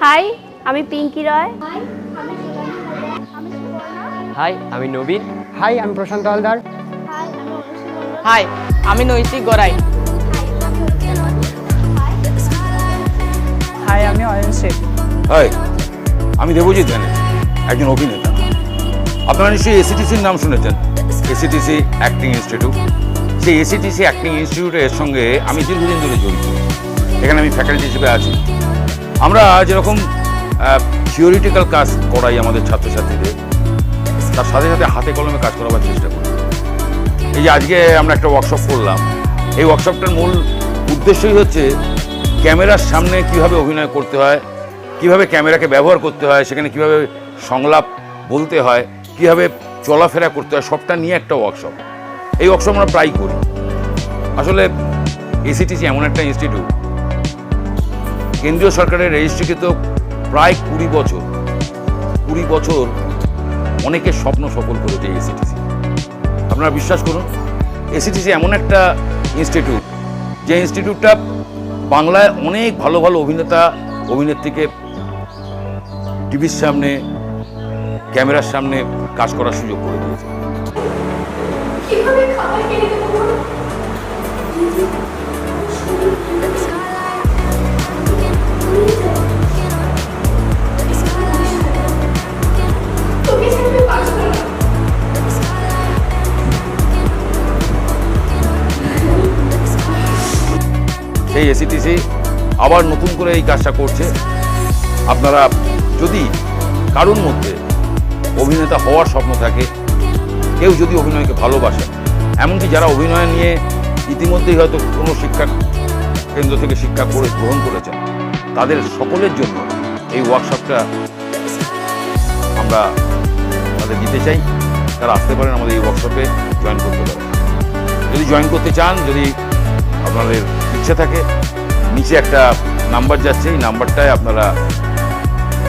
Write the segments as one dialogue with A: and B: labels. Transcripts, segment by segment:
A: High আমি পিঙ্কি রয়।
B: High আমি নবীন।
C: High আমি প্রশান্ত হালদার।
D: হাই আমি নৈতিক গড়াই। হাই আমি অয়ন শেখ।
E: হাই আমি দেবজিৎ ব্যানার্জি একজন অভিনেতা। আপনারা নিশ্চয়ই এসিটিসির নাম শুনেছেন। এসিটিসি অ্যাক্টিং ইনস্টিটিউট সেই এসিটিসি অ্যাক্টিং ইনস্টিটিউটের সঙ্গে আমি দীর্ঘদিন ধরে জড়িত। এখানে আমি ফ্যাকাল্টি হিসেবে আছি। আমরা যেরকম থিওরিটিক্যাল কাজ করাই আমাদের ছাত্রছাত্রীদের, তার সাথে সাথে হাতে কলমে কাজ করাবার চেষ্টা করি। এই যে আজকে আমরা একটা ওয়ার্কশপ করলাম। এই ওয়ার্কশপটার মূল উদ্দেশ্যই হচ্ছে ক্যামেরার সামনে কীভাবে অভিনয় করতে হয়, কীভাবে ক্যামেরাকে ব্যবহার করতে হয়, সেখানে কীভাবে সংলাপ বলতে হয়, কীভাবে চলাফেরা করতে হয়, সবটা নিয়ে একটা ওয়ার্কশপ এই ওয়ার্কশপ আমরা প্রায় করি। আসলে এসিটিসি এমন একটা ইনস্টিটিউট কেন্দ্রীয় সরকারের রেজিস্ট্রিকৃত প্রায় কুড়ি বছর কুড়ি বছর অনেকের স্বপ্ন সফল করেছে এসিটিসি আপনারা বিশ্বাস করুন এসিটিসি এমন একটা ইনস্টিটিউট যে ইনস্টিটিউটটা বাংলায় অনেক ভালো ভালো অভিনেতা, অভিনেত্রীকে টিভির সামনে ক্যামেরার সামনে কাজ করার সুযোগ করে দিয়েছে। সেই এসিটিসি আবার নতুন করে এই কাজটা করছে। আপনারা যদি কারোর মধ্যে অভিনেতা হওয়ার স্বপ্ন থাকে, কেউ যদি অভিনয়কে ভালোবাসে। এমনকি যারা অভিনয় নিয়ে ইতিমধ্যেই হয়তো কোনো শিক্ষা কেন্দ্র থেকে শিক্ষা করে গ্রহণ করেছেন, তাদের সকলের জন্য এই ওয়ার্কশপটা আমরা তাদের দিতে চাই। তারা আসতে পারেন আমাদের এই ওয়ার্কশপে জয়েন করতে পারেন। যদি জয়েন করতে চান, যদি আপনাদের ইচ্ছে থাকে, নিচে একটা নাম্বার যাচ্ছে, এই নাম্বারটায় আপনারা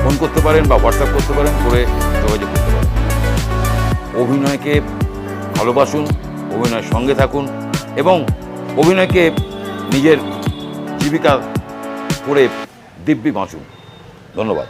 E: ফোন করতে পারেন বা হোয়াটসঅ্যাপ করতে পারেন করে যোগাযোগ করতে পারেন। অভিনয়কে ভালোবাসুন, অভিনয়ের সঙ্গে থাকুন এবং অভিনয়কে নিজের জীবিকা করে দিব্যি বাঁচুন। ধন্যবাদ।